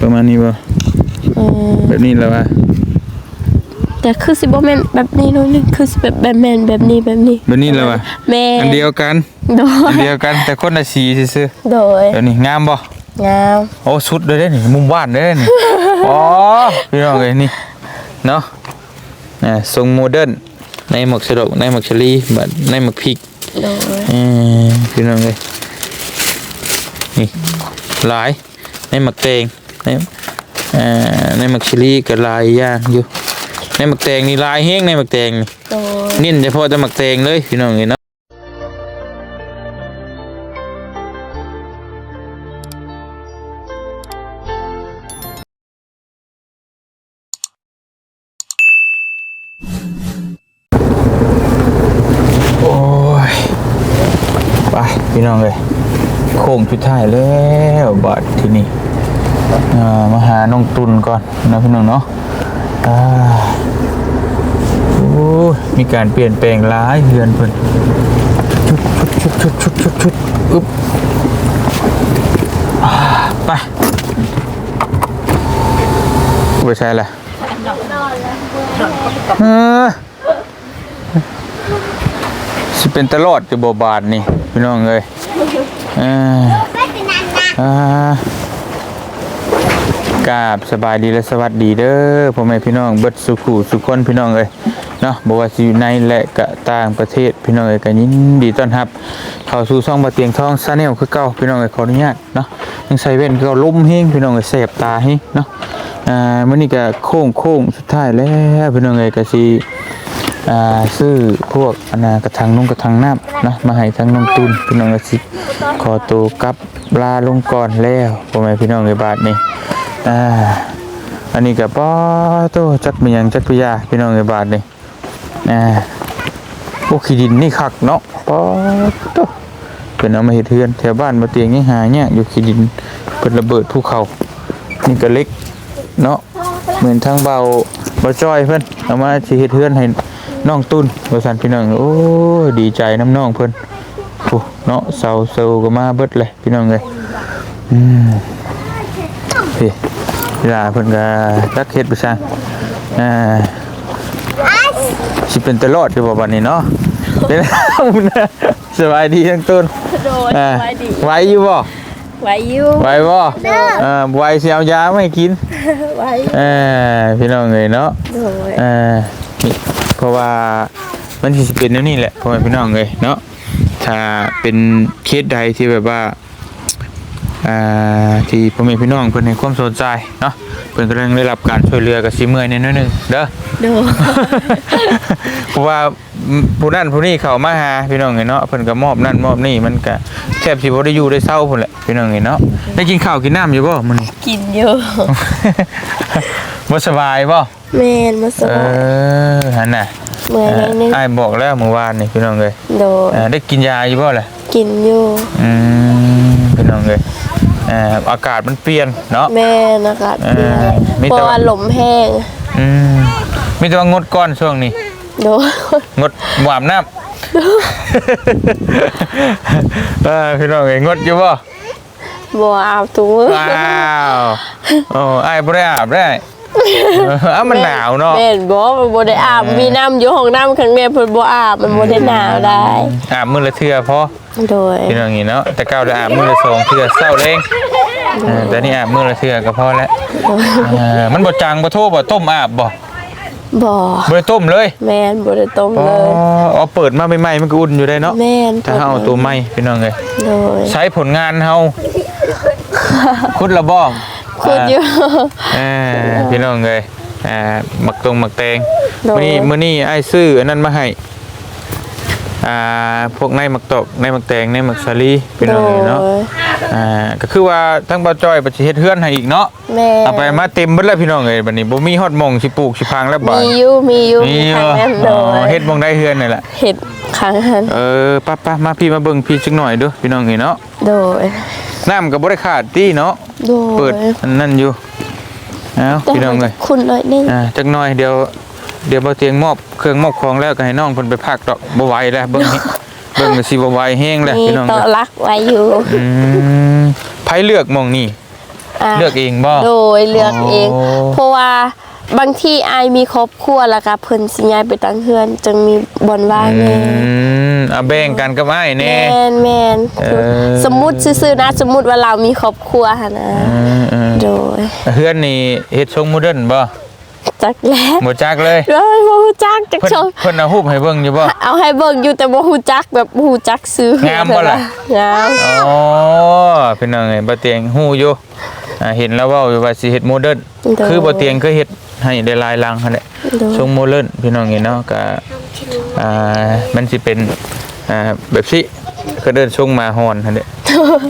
ประมาณนี้บ่เออแบบนี้แล้วว่าแต่คือสิบ่แม่นแบบนี้หน้อยหนึงคือสิแบบแบบแม่นแบบนี้แบบนี้แบบนี้แล้วว่าแม่อันเดียวกันโดอัยนเดียวกันแต่คนละสีซื่อโดยๆเดี๋ยวนี้งามบ่งามโอ้สุดเลยเด้นี่มุมบ้านเด้นี่อ๋อพี่น้องเอ้ยนี่เนาะอ่าทรงโมเดิร์นในหมวกสะดกในหมวกชลีบัดในหมวกพริก โดยเออพี่น้องเลยนี่หลายในหมักแตง ในเอ่อในหมักชิลลี่กับลายย่างอยู่ในหมักแตงนี่ลายแห้งในหมักแตงนี่โดยนิ่นเฉพาะแต่หมักแตงเลยพี่น้องเลยเนาะโอ้ยไปพี่น้องเลยโค้งชุดท้ายแล้วบัดที่นี่อ่า มาหาน้องตุนก่อนนะพี่น้องเนาะโอ้มีการเปลี่ยนแปลงหลายเฮือนเพิ่นชุดชุดชุดชุดชุดชุดชุดอึ๊บไปไปใช่ละเออสิเป็นตลอดจะบบาทนี่พี่น้องเลยเอออ่า กราบสบายดีและสวัสดีเด้อพ่อแม่พี่น้องเบิดสุขุสุขคนพี่น้องเลยเนาะบอกว่าสิอยู่ในและกะต่างประเทศพี่น้องเอ้ยก็ยินดีต้อนรับ เข้าสู่ช่องบะเตียงทองซาแนลคือเก่าพี่น้องเอ้ยขออนุญาตเนาะยังใส่เว้นคือเก่าลมเฮงพี่น้องเอ้ยแสบตาเฮงเนาะอ่ามื้อนี้ก็โค้งโค้งสุดท้ายแล้วพี่น้องเอ้ยก็สิอ่าซื้อพวกอันน่ะกระถางนุ่งกระถางน้ำเนาะมาให้ทั้งน้องตุนพี่น้องเอ้ยสิขอตัวกลับลาลงก่อนแล้วพ่อแม่พี่น้องเอ้ยบาดนี้ อ่าอันนี้ก็ป้อโตจักมีหยังจักพิยาพี่น้องในบาทนี่อ่าโอ้ขี้ดินนี่คักเนาะป้อโตเป็นเอามาเฮ็ดเฮือนแถวบ้านมาเตียงยังหาเนี่ยอยู่ขี้ดินเป็นระเบิดภูเขานี่ก็เล็กเนาะเหมือนทางเบาเบาจ้อยเพิ่อนเอามาสิเฮ็ดเฮือนให้น้องตุ้นว่าซั่นพี่น้องโอ้ยดีใจน้ำน้องเพิ่นโอ้เนาะเซาเซาก็มาเบิดเลยพี่น้องเอ้ยอืมพี่ เวลาเพิ่นก็ตักเฮ็ดไปซั่งอ่าสิเป็นตลอดอยู่บ่บัดนี้เนาะเป็นสบายดีทั้งต้นโดยอ่าไว้ดีไหวอยู่บ่ไว้อยู่ไหวบ่อ่าไหวสิเอายามาให้กินไว้เออพี่น้องเอ้ยเนาะโดยเออนี่เพราะว่ามันสิเป็นแนวนี้แหละพ่อแม่พี่น้องเอ้ยเนาะถ้าเป็นเคสใดที่แบบว่าอ่า ที่พ่อแม่พี่น้องเพิ่นให้ความสนใจเนาะเพิ่นกำลังได้รับการช่วยเหลือกับสิเมื่อยในน้อยหนึงเด้อโดยเพราะว่าผู้นั้นผู้นี้เข้ามาหาพี่น้องเนาะเพิ่นก็มอบนั่นมอบนี่มันก็แทบสิบ่ได้อยู่ได้เศร้าพุ่นแหละพี่น้องเนาะได้กินข้าวกินน้ำอยู่บ่มื้อนี้กินอยู่บ่สบายบ่แม่นมาสเอบายอหั่นน่ะเมื่อยเอ่นิอดนึงอ้ายบอกแล้วเมื่อวานนี่พี่น้องเอ้ยโดยเอ่อได้กินยาอยู่บ่ล่ะกินอยู่อืม พี่น้องเอ้ยเอ่ออากาศมันเปลี่ยนเนาะ แม่นอากาศเปลี่ยนเออมีเพแต่ราะว่า ว่าลมแห้งอืมมีแต่ว่างดก้อนช่วงนี้ โดยงดหวามน้ำ เออพี่น้องเอ้ยงดอยู่บ่บ่อาบถุงมือว้าวโอ้ไอ้ายบ่ได้อาบได้ เอออ้าวมันหนาวเนาะแม่นบ่มันบ่ได้อาบมีน้ำอยู่ห้องน้ำข้างแม่เพิ่นบ่อาบมันบ่ได้หนาวได้อาบมื้อละเทื่อพอโดยพี่น้องนี่เนาะแต่เก่าจะอาบมื้อละสองเทื่อเช้าเร่งเออแต่นี่อาบมื้อละเทื่อก็พอแล้วเออมันบ่จังบ่โทบ่ต้มอาบบ่บ่บ่ได้ต้มเลยแม่นบ่ได้ต้มอ๋อเลยเอาเปิดมาใหม่ๆมันก็อุ่นอยู่ได้เนาะแม่นถ้าเฮาเอาตัวใหม่พี่น้องเอ้ยโดยใช้ผลงานเฮาคุดละบ่ คุดอยู่เออพี่น้องเอ้ยอ่าหมักตรงหมักแตงโดยมื้อนี้มื้อนี้อ้ายซื้ออันนั้นมาให้อ่าพวกในหมักตอกในหมักแตงในหมักสาลีพี่น้องเอ้ยเนาะโดยอ่าก็คือว่าทั้งบ่าวจ้อยบ่สิเฮ็ดเฮือนให้อีกเนาะแม่เอาไปมาเต็มเบิดแล้วพี่น้องเอ้ยบัดนี้บ่มีฮอดหม่องสิปลูกสิพังแล้วบ่มีอยู่มีอยู่มีทางเอนั้นโดอยเฮ็ดหม่องได้เฮือนนี่แหละเห็ดครั้งนั้นเออไป้าๆมาพี่มาเบิ่งพี่จักหน่อยเด้อพี่น้องเอ้ยเนาะโดย น้ำก็บ่ได้ขาดติเนาะโดยเปิดอันนั่นอยู่เอ้าแต่พี่น้องเอ้ยคุณหน่อยนึงอ่าจักหน่อยเดี๋ยวเดี๋ยวบ่เตียงมอบเครื่องมอบของแล้วก็ให้น้องเพิ่นไปพักดอกบ่ไหวแล้วเบิ่งนี้เบิ่งก็สิบ่ไหวแฮงแล้วมีพี่น้องต่อเอ้ยรักไว้อยู่อืมไผเลือกหม่องนี้าเลือกเองบ่ โดยเลือกเอง โอ้ เพราะว่า บางที่อายมีครอบครัวแล้วก็เพิ่นสิย้ายไปตั้งเฮือนจึงมีบ่อนว่างอืแน่มเอาแบ่งกันกับไอ้ายแมแน่นแมนเออคือสมมุติซื่อๆนะสมมุติว่าเรามีครอบครัวหั่นนะอืมอืมโดยเฮือนนี่เฮ็ดทรงโมเดิร์นบ่จักแล้วบ่จักเลยเอ้ยบ่ฮู้จักจักเพิ่นชมเพิ่นเอารูปให้เบิ่งอยู่บ่เอาให้เบิ่งอยู่แต่บ่ฮู้จักแบบบ่ฮู้จักซื้องามบ่ล่ะงามอ๋อพี่น้องเอ้ยบ่เตียงฮู้อยู่อ่าเห็นแล้วเว้าอยู่ว่าสิเฮ็ดโมเดิร์นคือบ่เตียงเคยเฮ็ด ให้ได้หลายหลังหั่นแหละโดยทรงโมเดิร์นพี่น้องเอ้ยเนาะก็อ่ามันสิเป็นอ่าแบบสิก็เดินทรงมาฮอนหั่นแหละ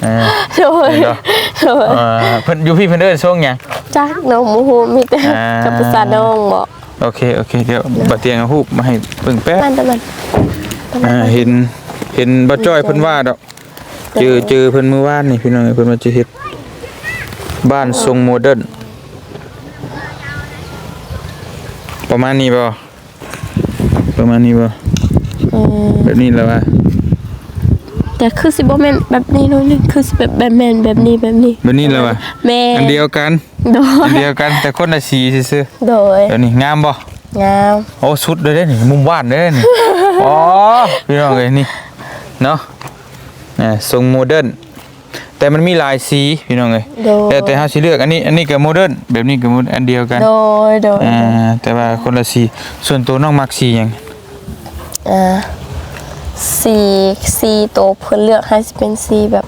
อ่าโดยเห็นบ่โดยอ่าเพิ่นอยู่พี่เพิ่นเดินทรงหยังจักน้องบ่ฮู้มีแต่อ่ากับภาษาน้องบอกโอเคโอเคเดี๋ยวบ่เตียงเอารูปมาให้เบิ่งแป๊บมันแต่มันอ่าเห็นเห็นบ่จ้อยเพิ่นว่าดอกเจอเจอเพิ่นมื้อวานนี่พี่น้องเอ้ยเพิ่นว่าจะเฮ็ดบ้านทรงโมเดิร์น ประมาณนี้บ่ประมาณนี้บ่เออแบบนี้แล้วว่าแต่คือสิบ่แม่นแบบนี้หน้อยหนึงคือสิแบบแบบแม่นแบบนี้แบบนี้แบบนี้แล้วว่าแม่อันเดียวกันโดอัยนเดียวกันแต่คนละสีซื่อโดยๆเดี๋ยวนี้งามบ่งามโอ้สุดเลยเด้นี่มุมบ้านเด้นี่ อ๋อพี่น้องเอ้ยนี่เนาะอ่าทรงโมเดิร์น แต่มันมีหลายสีพี่น้องเอ้ยโดย แต่แต่เฮาสิเลือกอันนี้อันนี้ก็โมเดิร์นแบบนี้ก็โมเดิร์นอันเดียวกันโดยโดยอ่าแต่ว่าคนละสีส่วนตัวน้องมักสีหยังอ่าสีสีโตวเพิ่นเลือกให้สิเป็นสีแบบ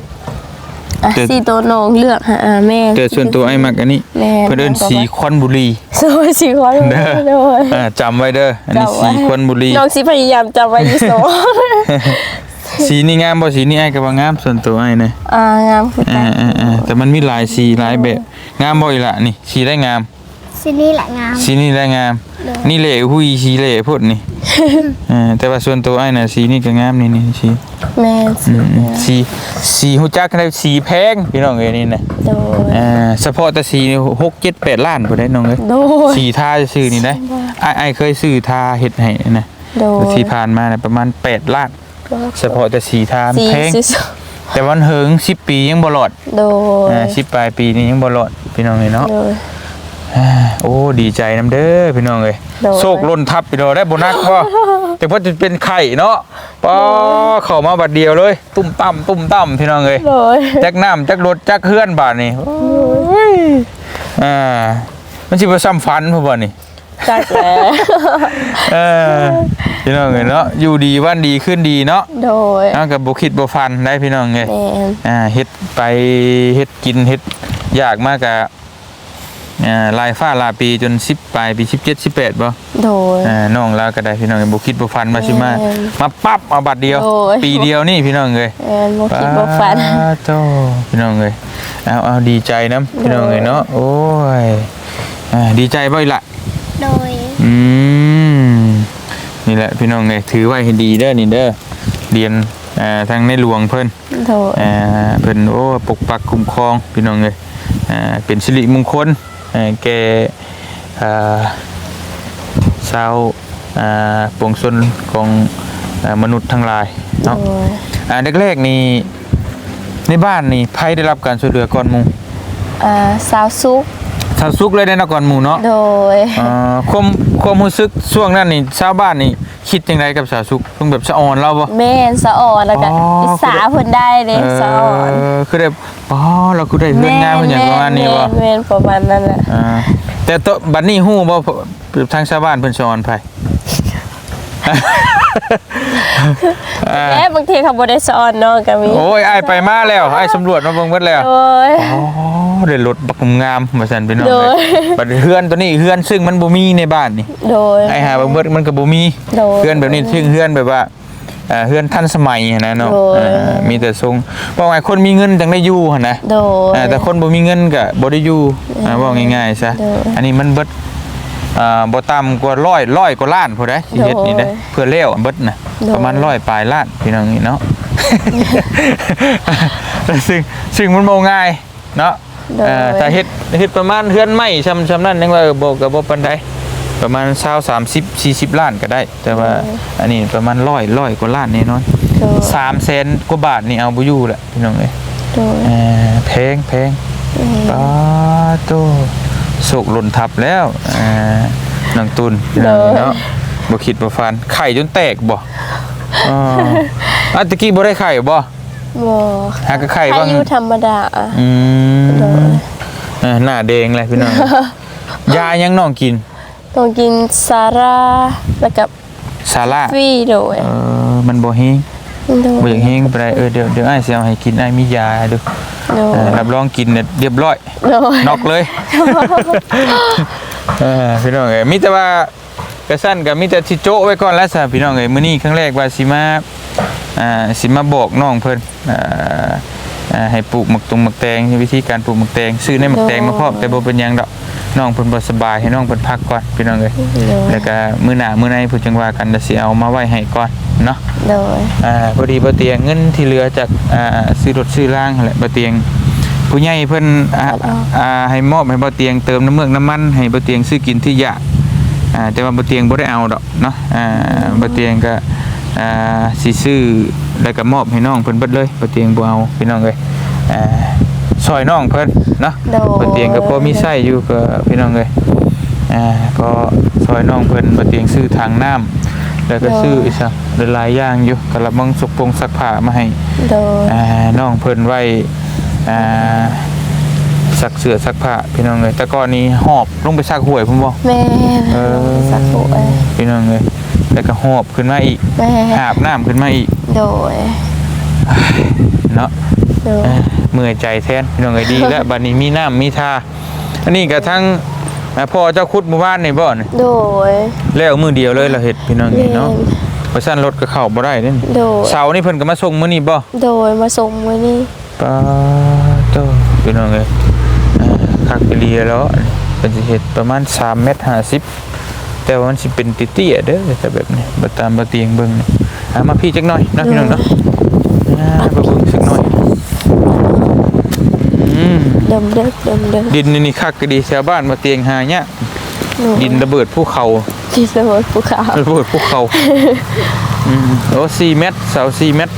อะสีโตวน้องเลือกหาอ่าแม่แต่ส่วนตัวไอ้มักอันนี้แม่เพิ่นเอิ้นสีควันบุรีโดยสีควันเด้อโดยอ่าจำไว้เด้ออันนี้สีควันบุรีน้องสิพยายามจำไว้ที่โซ สีนี่งามบ่สีนี่ไอ้ก็ว่างามส่วนตัวไอ้นะอ่างามคือกัอ่านอ่าอ่าแต่มันมีหลายสีหลายแบบงามบ่อีกละนี่สีได้งามสินี่แหละงาม สีนี่ได้งาม นี่เหล่หุยสีเหล่พดนี่อ่าแต่ว่าส่วนตัวไอ้น่ะสีนี่ก็งามนี่นี่สีแม่สิอืมสีสีฮู้จักได้สีแพงพี่น้องเอ้ยนี่นะโดยอ่าเฉพาะแต่สีนี่6 7 8ล้านพุ่นได้น้องเอ้ย โดยสีทาซื้อนี่ได้ไอ้ไอ้เคยซื้อทาเฮ็ดให้นะโดยที่ผ่านมาน่ะประมาณ8ล้าน เฉพาะแต่สีทาสีแพงสีสแต่วันเหิง10ปียังบ่รอดโดยอ่า10ปลายปีนี้ยังบ่รอดพี่น้องเอ้ยเนาะ โดย อ่าโอ้ดีใจน้ำเด้อพี่น้องเอ้ยโดย โชคล้นทับพี่น้องได้โบนัสบ่แต่พอจะเป็นไข่เนาะปอเข้ามาบัดเดียวเลย ตุ้มต่ำตุ้มต่ำพี่น้องเอ้ยโดยจักน้ำจักรถจักเฮือนบาดนี่โอ้ยอ่ามันสิบ่ซ้ำฟันพุ่นบ่นี่ จักแล้ว เออพี่น้องเอ้ยเนาะอยู่ดีวันดีขึ้นดีเนาะโดยเอาก็บ่คิดบ่ฟันได้พี่น้องเอ้ยแม่นอ่าเฮ็ดไปเฮ็ดกินเฮ็ดยากมากอะอ่าลายฟ้าลาปีจน10ปลายปี17 18บ่โดย อ่าน้องลาก็ได้พี่น้องบ่คิดบ่ฟันมาสิมาแม่นมาปั๊บเอาบัตรเดียว โอ้ย ปีเดียวนี่พี่น้องเอ้ย แม่นบ่คิดบ่ฝันป้าโตพี่น้องเอ้ยเอาเอาดีใจนํพี่น้องเอ้ยเนาะโอ้ยอ่าดีใจบ่อีกล่ะ โดย อืมนี่แหละพี่น้องเอ้ยถือไว้ให้ดีเด้อนี่เด้อเรียนอ่าทางในหลวงเพิ่นโดยอ่าเพิ่นโอ้ปกปักคุ้มครองพี่น้องเอ้ยอ่าเป็นสิริมงคลอ่าแก่อ่าชาวอ่าปวงชนของอ่ามนุษย์ทั้งหลายโดเนาะยอ่าแรกๆนี่ในบ้านนี่ไผได้รับการช่วยเหลือก่อนหมู่อ่าสาวซุก ชาวสุกเลยได้นะก่อนหมู่เนาะโดยอ่าความความรู้สึกช่วงนั้นนี่ชาวบ้านนี่คิดจังไดกับชาวสุกต้องแบบสะออนเราบ่ แม่นสะอ่อนแล้วก็อ๋อ อิสาเพิ่นได้เด้สะอ่อนเออคือได้อ๋อเราคือได้เพื่อนงานเพิ่นอย่างประมาณนี้บ่แม่นประมาณนั้นแหละอ่าแต่ตบัดนี้ฮู้บ่ทางชาวบ้านเพิ่นสอนไผ อ่าและบางทีเขาบ่ได้สะอ่อนเนาะก็มีโอ้ยอ้ายไปมาแล้วอ้ายสำรวจมาเบิ่งเบิดแล้วโดย อ๋อ ได้รถบักงามมาสั่นพี่น้องโดเลยยบัดเฮือนตัวนี้เฮือนซึ่งมันบ่มีในบ้านนี่โดย ไอ้หาเบิ่งเบิดมันก็บ่มีโดยเฮือนแบบนี้ซึ่งเฮือนแบบว่าเอ่อเฮือนทันสมัยหั้นนะเนาะโดยเอ่อมีแต่ทรงว่าไงคนมีเงินจังได้อยู่หั่นนะโดยเอ่อแต่คนบ่มีเงินก็บ่ได้อยู่อ่าว่าง่ายๆซะโดยอันนี้มันเบิดอ่าบ่ต่ำกว่าร้อยร้อยกว่าล้านพุ่นเด้สิเฮ็ดนี่เด้โดยเพื่อแล้วเบิดน่ะโดย ประมาณร้อยปลายล้านพี่น้องนี่เนาะ ซึ่งซึ่งมันบ่ง่ายเนาะ โดยเอ่อถ้าเฮ็ดเฮ็ดประมาณเฮือนไม้ซำซำนั้นยังว่าบ่ก็บ่ปานใดประมาณ20 30 40 ล้านก็ได้ แต่ว่าอันนี้ประมาณ100 100กว่าล้านแน่นอนโดย 3แสนกว่าบาทนี่เอาบ่อยู่แหละพี่น้องเอ้ยโดยเอ่อแพงแพงอืมป้าโตโศกหล่นทับแล้วอ่าน้องตุนพี่น้องเนาะบ่คิดบ่ฟันไข่จนแตกบ่อ๋ออะตะกี้บ่ได้ไข่บ่ บ่หากะไข่อาบ้างยุธรรมดาอะอืโดมยเออหน้าแดงเลยพี่น้องยายังน้องกินต้องกินซาร่าแล้วกับซาร่าฟรีโดยเออมันบ่เฮงโดบ่อยยากเฮงไปได้เออเดี๋ยวเดี๋ยวอ้ายสิเอาให้กินอ้ายมียาเดูโดยรับรองกินเนี่ยเรียบร้อยโดยนอกเลยเออพี่น้องเอ้ยมีแต่ว่ากระสั้นกับมีแต่ที่โจ้ไว้ก่อนแล้วสะพี่น้องเอ้ยมื้อนี้ครั้งแรกว่าสิมา อ่าสิมาบอกน้องเพิ่นอ่าอ่าให้ปลูกหมักตุงหมักแตงวิธีการปลูกหมักแตงซื้อในหมักแตงมาพร้อมแต่บ่เป็นหยังดอกน้องเพิ่นบ่สบายให้น้องเพิ่นพักก่อนพี่น้องเอ้ยโดยแล้วก็มื้อหน้ามื้อในเพิ่นจังว่ากันจะสิเอามาไว้ให้ก่อนเนาะ โดย อ่าพอดีบ่เตียงเงินที่เหลือจากอ่าซื้อรถซื้อร่างนั่นแหละบ่เตียง ผู้ใหญ่เพิ่นอ่าอ่าให้มอบให้บ่เตียงเติมน้ำเมือกน้ำมัน ให้บ่เตียงซื้อกินที่ยะอ่าแต่ว่าบ่เตียงบ่ได้เอาดอกเนาะอ่าบ่เตียงก็ อ่าสิซื้อแล้วก็มอบให้น้องเพิ่นเบิดเลยบ่เตียงบ่เอาพี่น้องเอ้ยอ่าซอยน้องเพิ่นเนาะโดย บ่เตียงก็พอมีไส้อยู่ก็พี่น้องเอ้ยอ่าก็ซอยน้องเพิ่นบ่เตียงซื้อทางน้ำแล้วก็ซื้ออีกซะหลายๆอย่างอยู่กระมังสุกปงซักผ้ามาให้ โดย อ่าน้องเพิ่นไว้อ่าซักเสื้อซักผ้าพี่น้องเลยแต่ก่อนนี้หอบลงไปซักหวยพุ่นบ่แม่เออสักโอยพี่น้องเลย แล้วก็หอบขึ้นมาอีกแม่อาบน้ำขึ้นมาอีกโดยเนาะโดยเอ้อเมื่อยใจแทนพี่น้องเลยดีแล้วบัดนี้มีน้ำมีทาอันนี้ก็ทั้งอ่าพ่อเจ้าคุดหมู่บ้านนี่บ่นี่โดยแล้วมือเดียวเลยเราเฮ็ดพี่น้องนี่เนาะแม่เพราะฉะนั้นรถก็เข้าบ่ได้เด้นี่โดยเสาร์นี่เพิ่นก็มาส่งมื้อนี้บ่โดยมาส่งมื้อนี้ปาโตพี่น้องเอ้ยอ่าคักไปเรียแล้วเป็นสิเฮ็ดประมาณ3เมตร50 แต่ว่ามันสิเป็นติเตี้ยๆเด้อแต่แบบนี้บ่ตามบ่เตียงเบิ่งนี่อ่ามาพี่จักหน่อยเนาะพี่น้องเนาะอ่าบ่เบิ่งสักหน่อยอืมเดิมเด้อเดิมเด้อดินนี่นี่คักก็ดีชาวบ้านมาเตียงหาเนี่ยโดยดินระเบิดภูเขาที่สมุทรภูเขาระเบิดภูเขาอืมโอ้4เมตรเสา4เมตร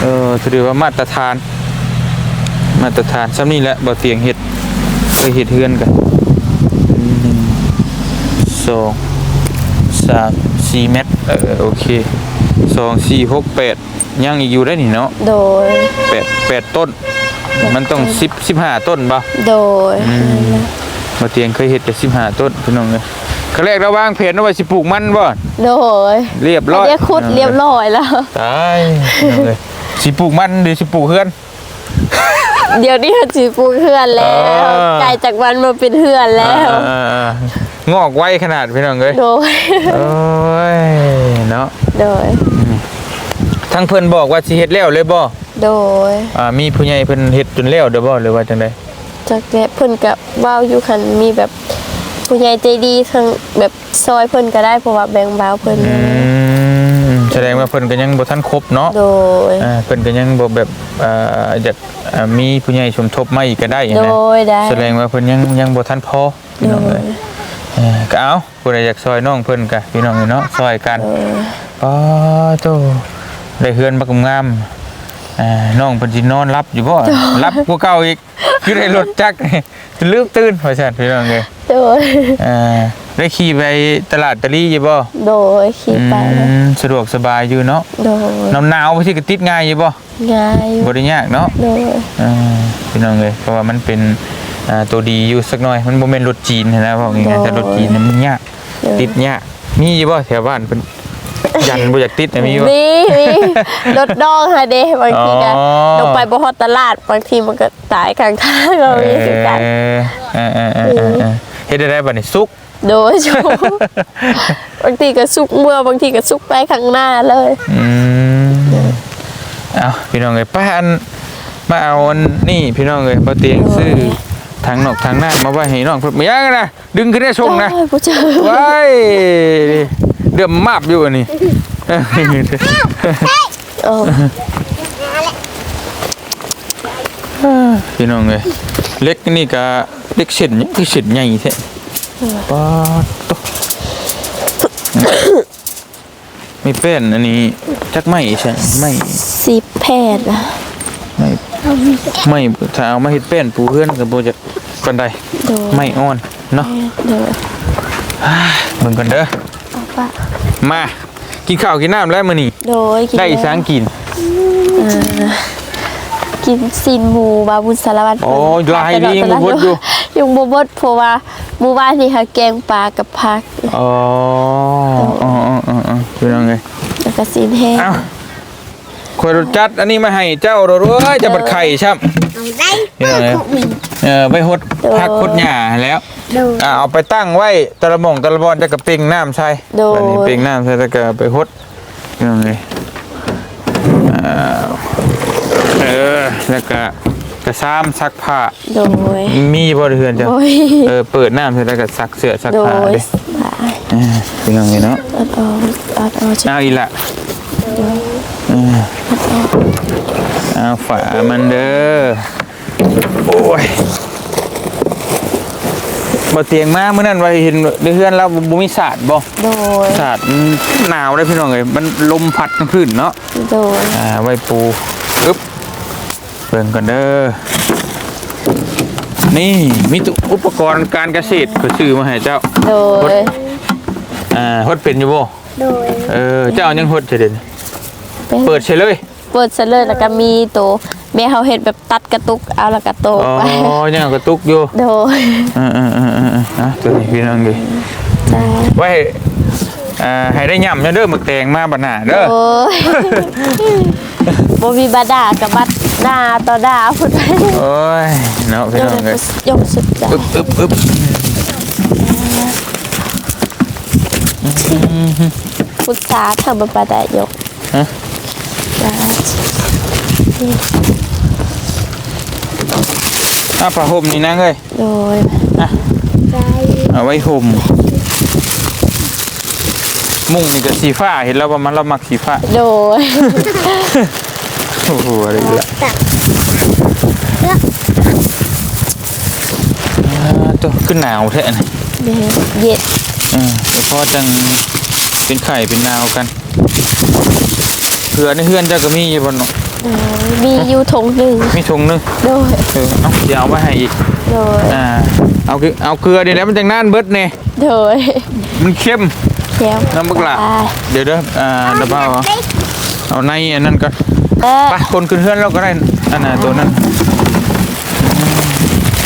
เออถือว่ามาตรฐาน มาตรฐานซ้ำนี่แหละบ่เตียงเห็ดเคยเห็ดเฮือนกันหนึ่งส องสามสี่เมตรเออโอเคสองสี่หกแปดยังอีกอยู่ได้นี่เนาะโดย แปดแปดต้น มันต้องสิบสิบห้าต้นบ่โดยบ่เตียงเคยเห็ดแต่สิบห้าต้นพี่น้องเลยเขาแรกเราวางแผนเอาไว้สิปลูกมันบ่โดย เรียบอัร้นอยนี้ขุดเรียบร้อยแล้วตายพี่น้องเลยสิปลูกมันหรือสิปลูกเฮือน เดี๋ยวนี้จีปูเฮือนแล้วอ่าไกลจากวันมาเป็นเฮือนแล้วอ่าๆๆ งอกไวขนาดพี่น้องเลยโดยโอ้ยเนาะโดยทั้งเพิ่นบอกว่าสิเฮ็ดแล้วเลยบ่โดยอ่ามีผู้ใหญ่เพิ่นเฮ็ดจนแล้วเด้อบ่หรือว่าจังไดจากแกเพิ่นกับว่าวอยู่คันมีแบบผู้ใหญ่ใจดีทั้งแบบซอยเพิ่นก็ได้เพราะว่าแบ่งเบาเพิ่นอืมแสดงว่าเพิ่นก็ยังบ่ทันครบเนาะโดยอ่าเพิ่นก็ยังบ่แบบอ่าอยากอ่ามีผู้ใหญ่สมทบมาอีกก็ได้โดนะยได้แสดงว่าเพิ่นยังยังบ่ทันพอพี่โดน้องเอ้ยย เออก็เอาผู้ใดอยากซอยน้องเพิ่นก็พี่น้องเอ้ยเนาะซอยกันเอออ๋อโตได้เฮือนบักงามอ่าน้องเพิ่นสินอนรับอยู่บ่รับกว่าเก่าอีกคือได้รถจักรนี่ลืมตื่นว่าซั่นพี่น้องเอ้ยโดยอ่าได้ขี่ไปตลาดตะลี่อยู่บ่โดยขี่ไปอืมสะดวกสบายอยู่เนาะโดยหนาวๆไปที่ก็ติดง่ายอยู่บ่ง่ายอยู่บ่ได้ยากเนาะ โดยอ่าพี่น้องเอ้ยเพราะว่ามันเป็น อ่าตัวดีอยู่สักหน่อย มันบ่แม่นรถจีนนะบอกง่ายๆแต่รถจีนน่ะมันยากโดยติดยากมีอยู่บ่แถวบ้านเพิ่นยันบ่อยากติดน่ะมีบ่มีมีรถดองค่ะเด้บางทีก็อ๋อ ลงไปบ่ฮอดตลาดบางทีมันก็ตายกลางทางเรามีสิกัน เออเออเออเออเออเออเฮ็ดได้ได้บัดนี้สุก โดยชู บางทีก็สุกเมื่อบางทีก็สุกไปข้างหน้าเลย อืมเอาพี่น้องเอ้ยป้าอันมาเอาอันนี่พี่น้องเอ้ยบ่เตียงซื้อ ทางนอกทางหน้ามาไว้ให้น้องเพิ่นบ่ยังนะดึงขึ้นได้ชงนะโอ้ยผู้เจอว้ายเดือมมาบอยู่อันนี้เออพี่น้องเอ้ยเล็กนี่ก็เล็กเส้นนี่คือเส้นใหญ่แท้ปาดโตไม่เป็นอันนี้จักไม่ใช่ไม่สิบแพทย์อะไม่ ไม่ถ้าเอามาเฮ็ดเป็นปูเพื่อนก็บ่จะปานใดโดยไม่อ่อนเนาะโดยเบิ่งกันเด้อเอาปะมากินข้าวกินน้ำแล้วมื้อนี้โดยกินได้อีแล้วสางกินเออกินซีนหมูบาบุญสารวัตรโอ้ยลายดียังบ่เบิดอยู่ยังบ่เบดเพราะว่าหมู่บ้านนี่ค่ะแกงปลากับผักอ๋ออ๋ออ๋ออ๋ออ๋อเป็นยังไงแล้วก็ซีนแห้งเอ้า คอยรถจัดอันนี้มาให้เจ้าโดด้วยจะบัดไข่ช่ำเอาได้เห็นไหมขุมินเออไปหดพักหดหญ้าแล้วโดยอ่าเอาไปตั้งไว้ตะละหมองตะละบอนจะกระเป่งน้ำใช่โดยวันนี้เป่งน้ำใช่แล้วก็ไปหดยังไงอ่าเออแล้วก็กระซ้ำซักผ้า โดย มีบ่เรือนจ้ะโอ้ย เออเปิดน้ำใช่แล้วก็ซักเสื้อซักโดผ้ายเด้สบายอ่าเป็นยังไงเนาะเอาเอาเอาเอาจะเอาอีกละ เออเอาฝามันเด้อ โอ้ยบ่เตียงมาเมื่อนั้นว่าเห็นเพื่อนเราบ่มีศาสตร์บ่โดยศาสตร์มันหนาวได้พี่น้องเอ้ยมันลมพัดทั้งคืนเนาะโดยอ่าไว้ปูอึ๊บเบิ่งกันเด้อนี่มีตุอุปกรณ์การเกษตรก็ซื้อมาให้เจ้า โดย อ่าฮดเป็นอยู่บ่โดย เออ เจ้ายังฮดเฉย เด่นเปิดเฉยเลยเปิดเสร็จเลยแล้วก็มีโตแม่เขาเห็นแบบตัดกระตุกเอาแล้วก็โตอ๋อไปยังเอากระตุกอยู่โดยเออเออเออเออเอออะตัวนี้พี่น้องดิจ้าไว้อ่าให้ได้ย่ำเด้อหมึกแตงมาบัดหน้าเด้อโอ้ยบ่มีบาดากับบัดหน้าต่อดาพูดไปโอ้ยเนาะพี่ยน้องเลยยกสุดจ้าอึ๊บอึ๊บอึ๊บพุทธาทำบาดายกฮะจ้า อะผ้าห่มนี่นะเอ้ยโดยใจเอาไว้ห่มมุ่งนี่ก็สีฟ้าเห็นแล้วว่ามันเรามักสีฟ้าโดยโอ้โหอะไรอีกละตักอ่าตัวขึ้นหนาวแท้นะเย็ด เออแต่พอจังเป็นไข่เป็นหนาวกัน เผื่อในเฮือนเจ้าก็มีอยู่บนเนาะโดยมีอยู่ทงหนึ่งมีถุงหนึงโดยเออเอาเดี๋ยวเอาไว้ให้อีกโดยอ่าเอาเกลือเอาเกลือดีแล้วมันจังน่านเบิดเนี่ยโดยมันเข้มแก้วน้ำบักละไปเดี๋ยวเด้ออ่าเดี๋ยวเปล่าเอาเอาในอันนั้นก็เออไปคนขึ้นเฮือนเราก็ได้อันน่ะตัวนั้น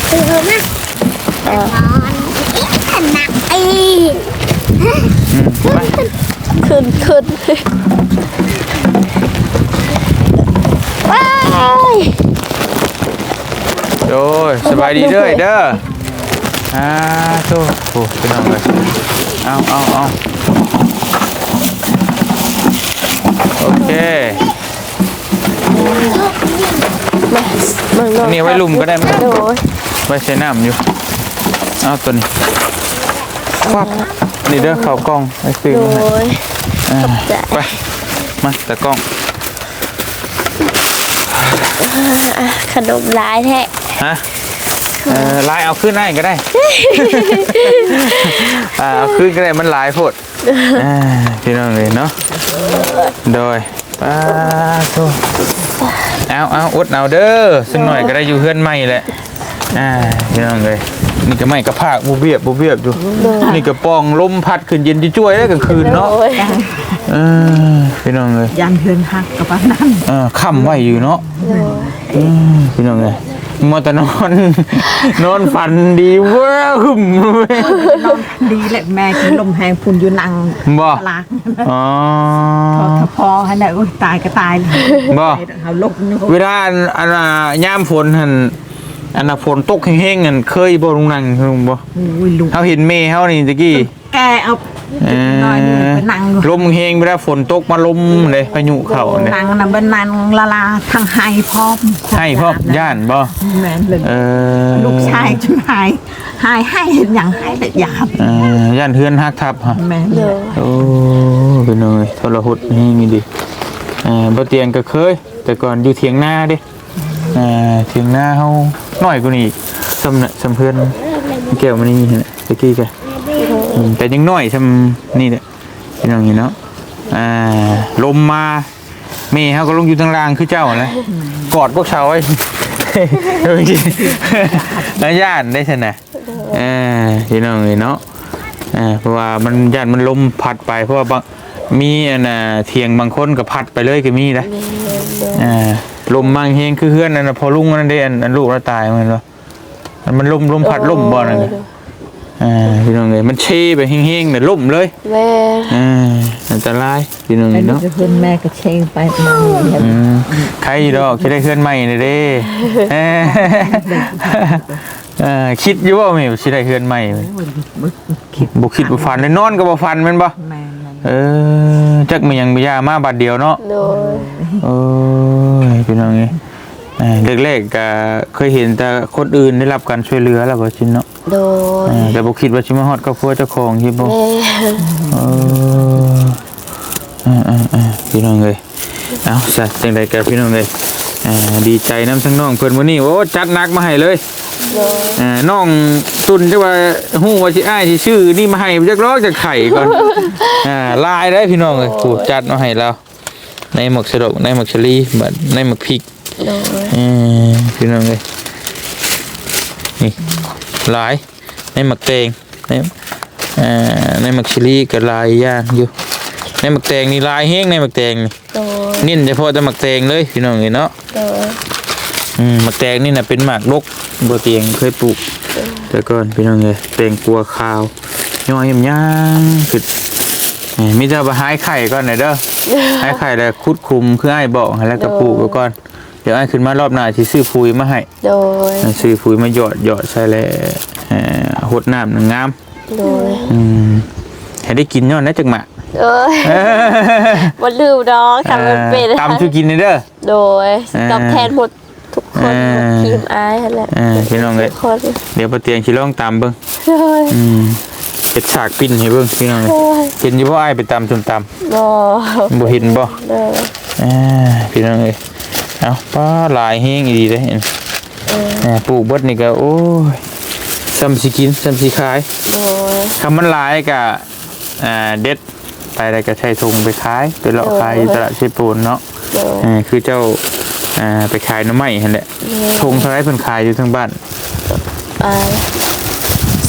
คือเธอมาตอนอีกขนาดไอ้อืมไป ขึ้นขึ้นว้ายโอ้ยสบายดีเด้อเด้ออ่าโตโอ้พี่น้องเลยเอาเอาเอาโอเคมาเบิ่งโดอันนี้ไว้ลุมก็ได้มั้ยโดยไว้ใช้น้ำอยู่เอาตัวนี้วับนี่เด้อเขากล้องไว้ซื้อโดมาให้ ยอ่าจะไป มาตะกล้อง ขนมลายแท้ฮะเออลายเอาขึ้นได้ก็ได้ อ่าเอาขึ้นก็ได้มันหลายโพดอ่าพี่น้องเลยเนาะ โดยป้าโตเอาเอาอดเอาเด้อสักหน่อยก็ได้อยู่เฮือนใหม่แหละ อ่าพี่น้องเลย นี่ก็ไม่กระพากบูเบียบบูเบียบอยู่ นี่ก็ปองลมพัดขึ้นเย็นที่จ้วยได้กลางคืนเนาะโดยเออพี่น้องเลยยันเฮือนหักกับปานนั้นเออค่ำไว้อยู่เนาะอืมพี่น้องเลยมัวแต่นอน นอนฝันดีเว้าหึมเว้ยนอนดีแหละแม่กินลมแหงพุ่นอยู่นังบ่ตลาดอ๋อพอถ้าพอให้ได้โอ้ยตายก็ตายเลยบ่เอาลกนี่เวลาอันอันน่ะยามฝนหั่น อันน่ะฝนตกแห้งๆนั่นเคยบ่ลุงนั่งลุงบ่โอ้ยลุงเฮาเห็นเมย์เฮานี่ตะกี้แกเอาเอน้อยนี่อไปนั่งอยู่ลมแห้งเวลาฝนตกมาลมเลยพายุเข้าเนี่ยนั่งน่ะเป็นนั่งละลาทางไห้พร้อมให้พ่อย่านบ่แม่นเลยเออลูกชายจนหายหายให้เห็นอย่างให้ละหยาบเออย่านเฮือนฮักทับฮะแม่นโดเลยยโอ้เป็นไงทรหดนี่มีดิอ่าบ่เตียงก็เคย แต่ก่อนอยู่เถียงนาเด้อ่าเถียงนาเฮา น้อยกว่านี้อีกสำน่ะสำเพื่อนแก้วมันนี่น่ะตะกี้ก็อืมแต่ยังน้อยซำนี่แหละพี่น้องนี่เนาะอ่าลมมาแม่เฮาก็ลงอยู่ทางล่างคือเจ้าแหละกอดพวกเสาไว้เออจริงแล้วย่านได้ใชนะเออพี่น้องเอ้ยเนาะเออเพราะว่ามันย่านมันลมพัดไปเพราะว่าบางมีอันน่ะเถียงบางคนก็พัดไปเลยก็มีนะอ่า ลมบางเฮงคือเฮือนนั่นน่ะพอลุงนั่นเด้อันอันลูกเราตายมันเนาะมันมันลมลมพัดลมบ่นั่นน่ะอ่าพี่น้องเอ้ยมันเชไปเฮงๆน่ะล่มเลยแม่อ่าอันตรายพี่น้องแล้เอ้ยวเนาะจะขึ้นแม่ก็เชงไปมาอืมใครอยู่ดอกคิดได้เคลื่อนใหม่เลยเด้เอ้ยเออคิดอยู่ว่าไม่คิดได้เคลื่อนใหม่ไหมคิดบุคิดบุฟันเลยนอนก็บ่ฟันแมันบ่แม่ เออจักมันยังมียามาบาดเดียวเนาะโดยโอ้ยพี่น้องเอ้ยเออเด็กๆก็เคยเห็นแต่คนอื่นได้รับการช่วยเหลือแล้วก็ชินเนาะโดยเออแต่บ่คิดว่าสิมาฮอดครอบครัวเจ้าของคิดบ่ แม่เออเออเออเออพี่น้องเอ้ยเอาซะจังได๋ก็พี่น้องเอ้ยเอ่อดีใจนำทั้งน้องเพิ่นมื้อนี้โอ้จัดหนักมาให้เลยโดยเอ่อน้องตุนจังว่าฮู้ว่าสิอ้ายสิชื่อนี่มาให้จักรอกจักไข่ก่อนอ่าลายได้พี่น้องเอ้ยผู้จัดมาให้เราในหมกสะดกในหมกชะลีบัดในหมกพริกโดยเออพี่น้องเอ้ยนี่หลายในหมกแตงในเอ่อในหมกชะลีก็หลายอย่างอยู่ในหมกแตงนี่หลายแฮงในหมกแตงนี่โดยเน้นเฉพาะแต่หมกแตงเลยพี่น้องเอ้ยเนาะโดยอืมหมกแตงนี่น่ะเป็นหมากรก บัวเตียงเคยปลูก แต่ก่อนพี่น้องเอ้ยแตงกลัวขาวย่อยย่างคือเอ้ยมีแต่ไปหายไข่ก่อนหน่อยเด้อหายไข่แล้วคุดคุมคือไอ้ายบอกให้แล้วก็ปลูกไว้ก่อนเดี๋ยวไอ้ายขึ้นมารอบหน้าสิซื้อปุ๋ยมาให้โดยซื้อปุ๋ยมาหยอดหยอดใส่แล้วเอ่อหดน้ำหนึ่งงามโดยอืมให้ได้กินยอดนะจังหมะเอ้ยบ่ลืมดอกทำมันเป็นตำชูกินนี่เด้อโดยเออตอบแทนหมดทุก คนเออหมดทีมอายนั่นแหละเออพี่น้องเอ้ยทุกคนเดี๋ยวปะเตียงสิลองตำเบิ่งโดยอืมเป็นฉากปิ้นให้เบิ่งพี่น้องเอ้ยโดยเห็นอยู่บ่อ้ายไปตำจุ่มตบ่ำบ่เห็นบ่โดยอ่าพี่น้องเอ้ยเอาป้าหลายแฮงอีดีเด้เห็นเอออ่าปลูกเบิดนี่ก็โอ้ยซ้ำสิกินซ้ำสิขายโดยคำมันหลายก็อ่าเด็ดไปแล้วก็ใช้ถุงไปขายไปเลาะขายอยู่ตลาดเชฟปูนเนาะโดยอ่าคือเจ้า อ่าไปขายหน้ำไม้หั่นแหละถุงเท่าไรเพิ่นขายอยู่ทั้งบ้านอ่า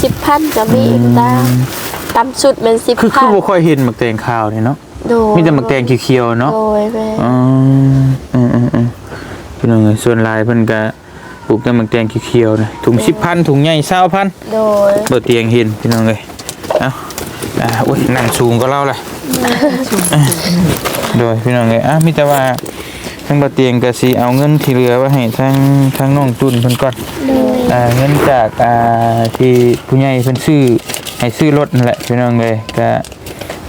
สิบพันจะมีอีกตาตามสุดเป็นสิบคือพัคือนบ่ค่อยเห็นหมักแตงขาวนี่เนาะโดยมีแต่หมักแตงเขียวๆเนาะ โดยแม่อ๋ออืมอืมอืมพี่น้องเอ้ยส่วนหลายเพิ่นก็ปลูกแต่หมักแตงเขียวๆนะถุง10,000ถุงใหญ่20,000โดยบ่เตียงเห็นพี่น้องเอ้ยเอ้าอ่าโอ้ยนั่งสูงก็เล่าเลยอะโดยพี่น้องเอ้ยอะมีแต่ว่า ทางบ่เตียงก็สิเอาเงินที่เหลือไว้ให้ทางทางน้องจุนเพิ่นก่อนอ่าเงินจากอ่าที่ผู้ใหญ่เพิ่นซื้อให้ซื้อรถนั่นแหละพี่น้องเลยก็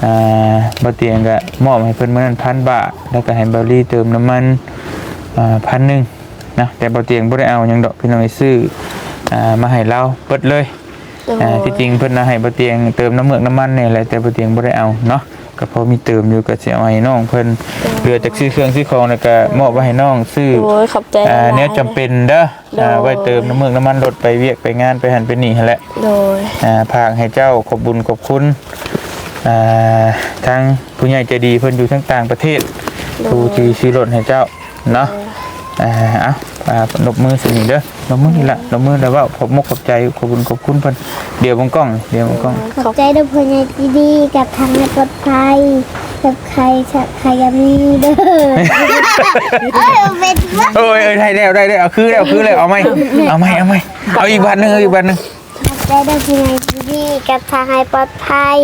อ่าบ่เตียงก็มอบให้เพิ่นมื้อนั้นพันบาทแล้วก็ให้เบาลี่เติมน้ำมันอ่าพันหนึ่งนะแต่บ่เตียงบ่ได้เอาหยังดอกพี่น้องไปซื้ออ่ามาให้เราเปิดเลยโดยอ่าที่จริงเพิ่นน่ะให้บ่เตียงเติมน้ำเมือกน้ำมันนี่แหละแต่บ่เตียงบ่ได้เอาเนาะ ก็พอมีเติมอยู่ก็สิเอาให้น้องเพิ่นเหลือจากซื้อเครื่องซื้อของแล้วก็มอบไว้ให้น้องซื้อโดยขอบใจอ่าหลายเนี่ยจำเป็นเด้ออ่าโดยไว้เติมน้ำมึกน้ำมันรถไปเวียกไปงานไปหันไปนี่หั่นแหละ โดย อ่าพากให้เจ้าขอบบุญขอบคุณอ่าทั้งผู้ใหญ่ใจดีเพิ่นอยู่ทั้งต่างประเทศผู้ที่ซื้อรถให้เจ้าเนาะ อ่าเอาอ่านบมือสินี่เด้อนบมือนี่ละนบมือแล้วว่าขอบมกขอบใจขอบบุญขอบคุณเพิ่นเดี๋ยวบงกล้องเดี๋ยวบงกล้องขอบใจด้วยพลายดีๆกับทางให้ปลอดภัยกับใครสักใครยังมีเด้อเอ้ยเป็นว่าโอ้ยเอ้ยได้แล้วได้แล้วเอาคือแล้วคือแล้วเอาไหมเอาไหมเอาไหมเอาอีกบัตรหนึงเอาอีกบัตรหนึงขอบใจด้วยพลา ยดีๆกับทางให้ปลอดภัย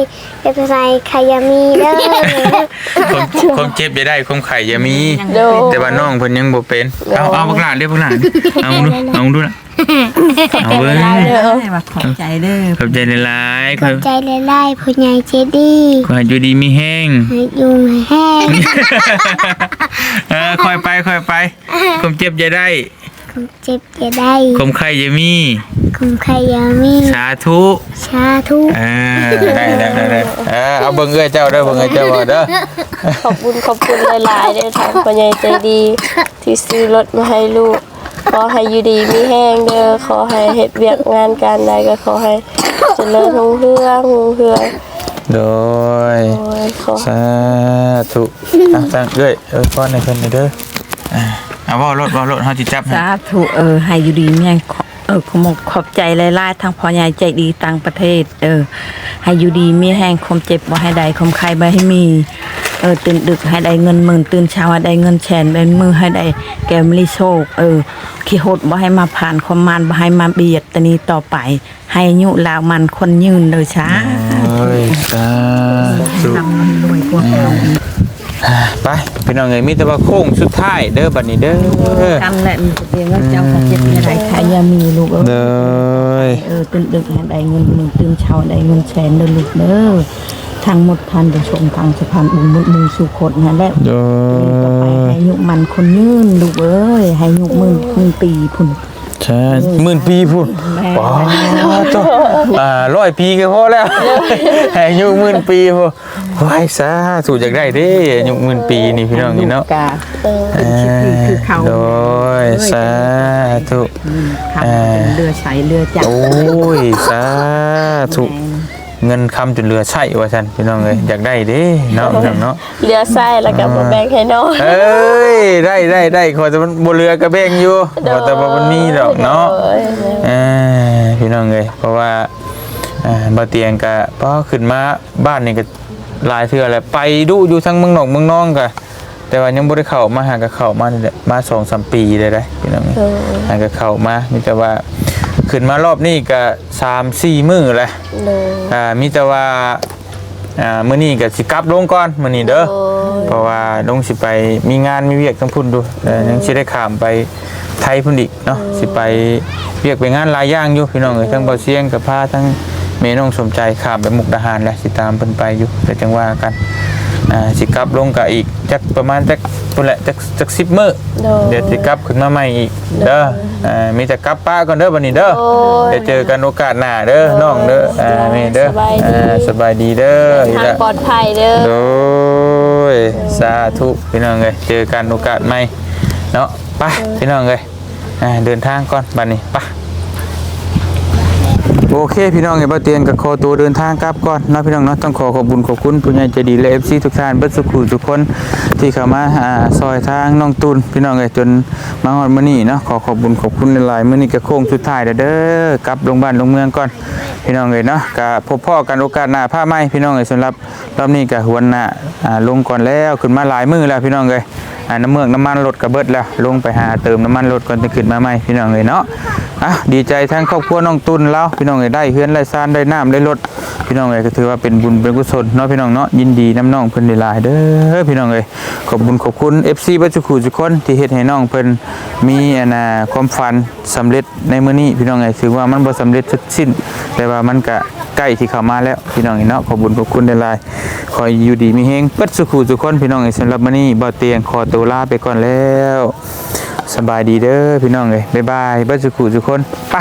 กับใครใครยังมีเด้อความความเจ็บจะได้ความไข่อย่ามี โดยแต่ว่าน้องเพิ่นยังบ่เป็น เอาเอาบักหลานเด้อบักหลานเอาดูเอาดูนะเอาเบิ่งให้มาขอบใจเด้อขอบใจหลายๆขขออบบใจไล่ๆพลายเจดีขอให้อยู่ดีมีแห้งให้ยุงแห้งเออค่อยไปค่อยไปความเจ็บจะได้คงเจ็บจะได้ความไข่จะมี คงใครยังมีสาธุชาทุเออได้ได้ได้ได้เออเอาเบิ่งเอ้ยเจ้าเด้อเบิ่งเอ้ยเจ้าเด้อขอบคุณขอบคุณหลายๆเด้อทางปัญญาใจดี ที่ซื้อรถมาให้ลูก ขอให้อยู่ดีมีแห้งเด้อขอให้เฮ็ดเวียกงานการใดก็ขอให้เจริญรุ่งเรืองรุ่งเรืองโดยโอ้ยขอสาธุอะตั้งเอ้ยเอ้ยพรให้เพิ่นหน่อยเด้ออะเอาเอาเว่ารถเว่ารถเฮาสิจับให้สาธุเออให้อยู่ดีแม่งขอเออขอมขอบใจหลายๆทางพ่อใหญ่ใจดีต่างประเทศ เออ ให้อยู่ดีมีแห้งคมเจ็บบ่ให้ใดคมใครบ่ให้มี เออ ตื่นดึกให้ได้เงินหมื่นตื่นเช้าให้ได้เงินแสนเป็นมือให้ได้แก้วมลิโชค เออ ขี้โหดบ่ให้มาผ่านความมานบ่ให้มาเบียดตอนนี้ต่อไป ให้อายุลาวมันคนยืนเลยช้าโอ้ยสาธุ ทำรวยกว่าเรา ไปพี่น้องเอ้ยมีแต่ว่าโค้งสุดท้ายเด้อบัดนี้เด้อกันแหละมีแต่เพียงว่าเจ้าก็เจ็บให้ได้ใครอย่ามีลูกเออเด้อเออตื่นดึกให้ได้เงินหนึ่งตื่นเช้าได้เงินแสนเดินลูกเด้อทั้งหมดทันจะชมทางสะพานบุญมุดมือสู่คนนั่นแหละเด้ต่อไปอให้ยุมันคนยืนลูกเอ้ยให้ยุมือมึงปีพุ่น ใช่หมื่นปีพูดแม่ว้าวตัวอ่าร้อยปีก็พอแล้วอายุหมื่นปีพอว้ายซาสูจากได้เด้อายุหมื่นปีนี่พี่น้องนี่เนาะกาเออเป็นชิปปี้คือเขาโดยสาธุทำเป็นเรือใช้เรือจักรโอ้ยสาธุ เงินคำจนเหลือใช่ว่าฉันพี่น้องเลยอยากได้เด้เนาะพี่น้องเนาะเหลือไส้แล้วก็บ่แบ่งให้น้องเอ้ยได้ได้ได้ขอแต่มันบเรือกระเบงอยู่ขอแต่ว่ามันมีดอกเนาะโอ้ยอ่าพี่น้องเลยเพราะว่าอ่าบาเตียงก็พอขึ้นมาบ้านนี่ก็หลายเทื่อแหละไปดูอยู่ทั้งเมืองนอกเมืองน้องก็แต่ว่ายังบ่ได้เข้ามาหากับเข้ามานี่แหละมาสองสามปีเลยได้พี่น้องเอ้ยเออหากับเข้ามามีแต่ว่า ขึ้นมารอบนี้ก็สามสี่มื้อแหละเลยอ่ามีแต่ว่าอ่ามื้อนี้ก็สิกลับลงก่อนมื้อนี้เด้อโอ้ยเพราะว่าลงสิไปมีงานมีเวียกทั้งพุ่นดูแต่ยังสิได้ข้ามไปไทยพุ่นอีกเนาะสิไปเวียกไปงานหลายอย่างอยู่พี่น้องเอ้ยทั้งเบาเสียงกับพาทั้งเมน้องสมใจข้ามไปมุกดาหารแหละสิตามเพิ่นไปอยู่เดี๋ยวจังว่ากัน อ่าสิกลับลงก็อีกจักประมาณจักพุ่นแหละจักจัก10มื้อโดย เดี๋ยวสิกลับขึ้นมาใหม่อีกเด้ออ่ามีแต่กลับป้าก่อนเด้อบัดนี้เด้อ โอ้ยเดี๋ยวเจอกันโอกาสหน้าเด้อน้องเด้ออ่าแม่เด้อสบายดี อ่าสบายดีเด้ออีทางละปลอดภัยเด้อ โดยสาธุพี่น้องเอ้ยเจอกันโอกาสใหม่เนาะไปพี่น้องเอ้ยอ่าเดินทางก่อนบัดนี้ไป โอเคพี่น้องเอ้ยบ่เตียงกับขอตัวเดินทางกลับก่อนนะพี่น้องเนาะต้องขอขอบคุญขอบคุณผู้ใหญ่ใจดีและ FC ทุกท่านบิดสุขุทุกคนที่เข้ามาอ่าซอยทางน้องตุนพี่น้องเอ้จนมาฮอดมื้อนี้เนาะขอขอบคุญขอบคุณหลายๆมื้อนี้ก็โค้งสุดท้ายแล้วเด้อกลับลงบ้านลงเมืองก่อนพี่น้องเอ้ยเนาะก็พบพ่อกันโอกาสหน้าผ้าไหมพี่น้องเอ้ยสำหรับรอบนี้ก็หวนหน้าอ่าลงก่อนแล้วขึ้นมาหลายมื้อแล้วพี่น้องเอ้ย น้ำเมือกน้ำมันรถก็เบิดแล้ว ลงไปหาเติมน้ำมันรถก่อนจะขึ้นมาใหม่พี่น้องเอ้ยเนาะอะดีใจทั้งครอบครัวน้องตุนแล้วพี่น้องเอ้ยได้เฮือนได้ซานได้น้ำได้รถพี่น้องเอ้ยก็ถือว่าเป็นบุญเป็นกุศลเนาะพี่น้องเนาะยินดีน้ำน้องเพิ่นได้ลายเด้อพี่น้องเอ้ยขอบคุญขอบคุณ FC บัจจุคูทุกคนที่เฮ็ดให้น้องเพิ่นมีอนน่ะความฝันสำเร็จในมื้อนี้พี่น้องเอ้ยถือว่ามันบ่สำเร็จทุกสิ้น แต่ว่ามันก็ใกล้ที่เข้ามาแล้วพี่น้องเอ้ยเนาะขอบคุญขอบคุณหลายๆขออยู่ดีมีเฮงเปิดสุขูทุกคนพี่น้องเอ้ยสำหรับมื้อนี้บ่เตียงขอตัวลาไปก่อนแล้ว สบายดีเด้อพี่น้องเลยบ๊ายบายเบิดสุขุทุกคนไป